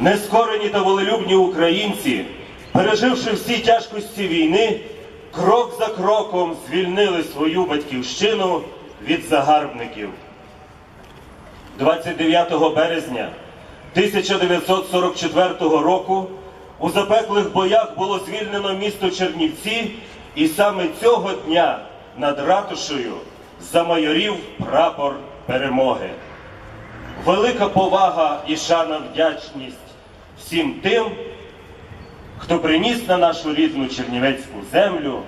Нескорені та волелюбні українці, переживши всі тяжкості війни, крок за кроком звільнили свою батьківщину від загарбників. 29 березня 1944 року у запеклих боях було звільнено місто Чернівці, і саме цього дня над ратушею замайорів прапор перемоги. Велика повага і шана вдячність всім тим, хто приніс на нашу рідну чернівецьку землю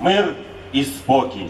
мир і спокій.